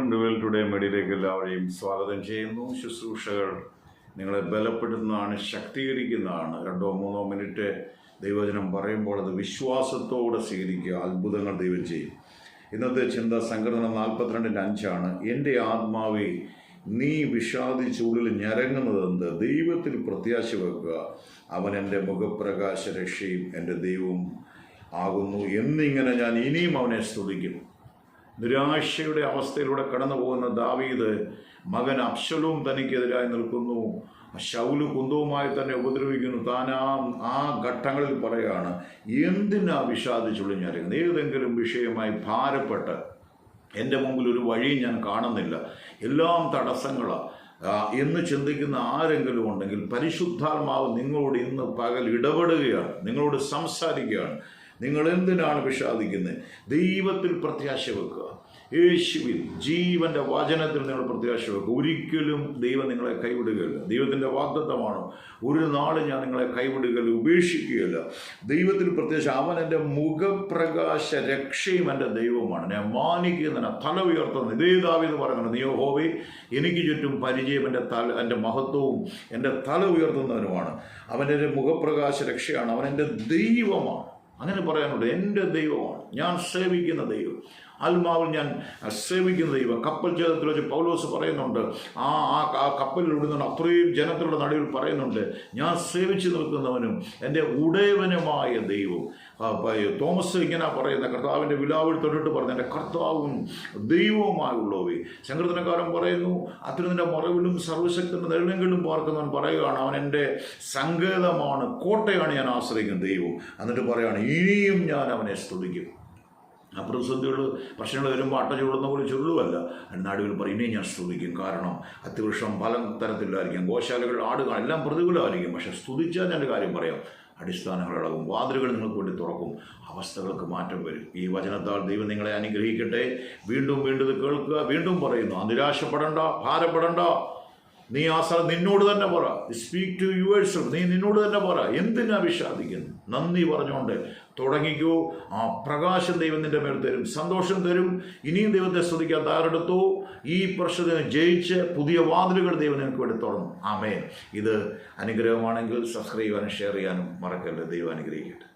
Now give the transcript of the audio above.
Dual today മെഡിയിലേക്ക് എല്ലാവരെയും സ്വാഗതം ചെയ്യുന്നു. ശുശ്രൂഷകൾ നിങ്ങളെ ബലപ്പെടുത്തുന്നതാണ് ശക്തീകരിക്കുന്നതാണ്. രണ്ടോ മൂന്നോ മിനിറ്റ് ദൈവചനം പറയുമ്പോൾ അത് വിശ്വാസത്തോടെ സ്വീകരിക്കുക. അത്ഭുതങ്ങൾ ദൈവം ചെയ്യും. ഇന്നത്തെ ചിന്ത സംഘടന നാൽപ്പത്തിരണ്ടിന്റെ അഞ്ചാണ്. എന്റെ ആത്മാവെ നീ വിഷാദിച്ചുള്ളിൽ ഞരങ്ങുന്നതെന്ത് ദൈവത്തിൽ പ്രത്യാശ വെക്കുക. അവൻ എന്റെ മുഖപ്രകാശ രക്ഷയും എന്റെ ദൈവവും ആകുന്നു. എന്നിങ്ങനെ ഞാൻ ഇനിയും അവനെ സ്തുതിക്കും. നിരാശയുടെ അവസ്ഥയിലൂടെ കടന്നു പോകുന്ന ദാവീദ് മകൻ അബ്ശലവും തനിക്കെതിരായി നിൽക്കുന്നു. ശൗൽ കുന്തവുമായി തന്നെ ഉപദ്രവിക്കുന്നു. താൻ ആ ആ ഘട്ടങ്ങളിൽ പറയാണ് എന്തിനാ വിഷാദിച്ചുളിഞ്ഞറിയുന്നത് ഏതെങ്കിലും വിഷയമായി ഭാരപ്പെട്ട് എന്റെ മുമ്പിൽ ഒരു വഴിയും ഞാൻ കാണുന്നില്ല. എല്ലാം തടസ്സങ്ങളാണ് എന്ന് ചിന്തിക്കുന്ന ആരെങ്കിലും ഉണ്ടെങ്കിൽ പരിശുദ്ധാത്മാവ് നിങ്ങളോട് ഇന്ന് പകൽ ഇടപെടുകയാണ് നിങ്ങളോട് സംസാരിക്കുകയാണ്. നിങ്ങൾ എന്തിനാണ് വിഷാദിക്കുന്നത് ദൈവത്തിൽ പ്രത്യാശ വെക്കുക. യേശുവിൽ ജീവന്റെ വചനത്തിൽ നിങ്ങൾ പ്രത്യാശ വെക്കുക. ഒരിക്കലും ദൈവം നിങ്ങളെ കൈവിടുകയില്ല. ദൈവത്തിന്റെ വാഗ്ദത്തമാണ്. ഒരു നാളും ഞാൻ നിങ്ങളെ കൈവിടുകയില്ല ഉപേക്ഷിക്കുകയില്ല. ദൈവത്തിൽ പ്രത്യാശ അവൻ എന്റെ മുഖപ്രകാശ രക്ഷയും എന്റെ ദൈവമാണ് ഞാൻ മാനിക്കുന്ന തല ഉയർത്തുന്നു ഇതേ ദാവീദ് പറയുന്നത് നീയോ ഹോവി എനിക്ക് ചുറ്റും പരിചയം എന്റെ തല എന്റെ മഹത്വവും എന്റെ തല ഉയർത്തുന്നവനുമാണ്. അവന്റെ മുഖപ്രകാശ രക്ഷയാണ്. അവൻ എന്റെ ദൈവമാണ്. അങ്ങനെ പറയാനുണ്ട് എന്റെ ദൈവമാണ് ഞാൻ സേവിക്കുന്ന ദൈവം. ആത്മാവിൽ ഞാൻ സേവിക്കുന്ന ദൈവം. കപ്പൽ ചേതത്തിൽ വെച്ച് പൗലോസ് പറയുന്നുണ്ട് ആ ആ ഇടുന്ന അത്രയും ജനത്തിലുള്ള നടുവിൽ പറയുന്നുണ്ട് ഞാൻ സേവിച്ചു നിൽക്കുന്നവനും എന്റെ ഉടയവനുമായ ദൈവം തോമസ് ഇങ്ങനെ പറയുന്ന കർത്താവിന്റെ വിലാവിൽ തൊട്ടിട്ട് പറഞ്ഞു എന്റെ കർത്താവും ദൈവവുമായുള്ളവേ. സങ്കീർത്തനക്കാരൻ പറയുന്നു അത്യുന്നതിന്റെ മറവിലും സർവശക്തിന്റെ നെടുമെങ്കിലും പാർക്കുന്നവൻ പറയുകയാണ് അവൻ എന്റെ സങ്കേതമാണ് കോട്ടയാണ് ഞാൻ ആശ്രയിക്കുന്ന ദൈവം. എന്നിട്ട് പറയുകയാണ് ഇനിയും ഞാൻ അവനെ സ്തുതിക്കും. ആ പ്രതിസന്ധികൾ പ്രശ്നങ്ങൾ വരുമ്പോൾ അട്ട ചൂടുന്ന പോലെ അതിന് നടുവിൽ പറയും ഇനിയും ഞാൻ സ്തുതിക്കും കാരണം അത്യവൃക്ഷം പല തരത്തിലായിരിക്കും ഗോശാലകൾ ആടുകൾ എല്ലാം പ്രതികൂലമായിരിക്കും പക്ഷെ സ്തുതിച്ചാൽ ഞാൻ കാര്യം പറയാം. അടിസ്ഥാനങ്ങൾ ഇളകും വാതിലുകൾ നിങ്ങൾക്ക് വേണ്ടി തുറക്കും അവസ്ഥകൾക്ക് മാറ്റം വരും. ഈ വചനത്താൽ ദൈവം നിങ്ങളെ അനുഗ്രഹിക്കട്ടെ. വീണ്ടും വീണ്ടും കേൾക്കുക വീണ്ടും പറയുന്നു നിരാശപ്പെടണ്ട ഭാരപ്പെടണ്ട നീ ആ സ്ഥലം നിന്നോട് തന്നെ പറ. സ്പീക്ക് ടു യുവേഴ്സ് നീ നിന്നോട് തന്നെ പറ. എന്തിനാ വിഷാദിക്കുന്നു നന്ദി പറഞ്ഞുകൊണ്ട് തുടങ്ങിക്കോ. ആ പ്രകാശം ദൈവം നിന്റെ മേൽ തരും. സന്തോഷം തരും. ഇനിയും ദൈവത്തെ ശ്രദ്ധിക്കാൻ തയ്യാറെടുത്തു. ഈ പ്രശ്നത്തിന് ജയിച്ച് പുതിയ വാതിലുകൾ ദൈവം നിനക്ക് വേണ്ടി ആമേ ഇത് അനുഗ്രഹമാണെങ്കിൽ സബ്സ്ക്രൈബ് ചെയ്യാനും ഷെയർ ചെയ്യാനും മറക്കല്ലേ ദൈവം അനുഗ്രഹിക്കട്ടെ.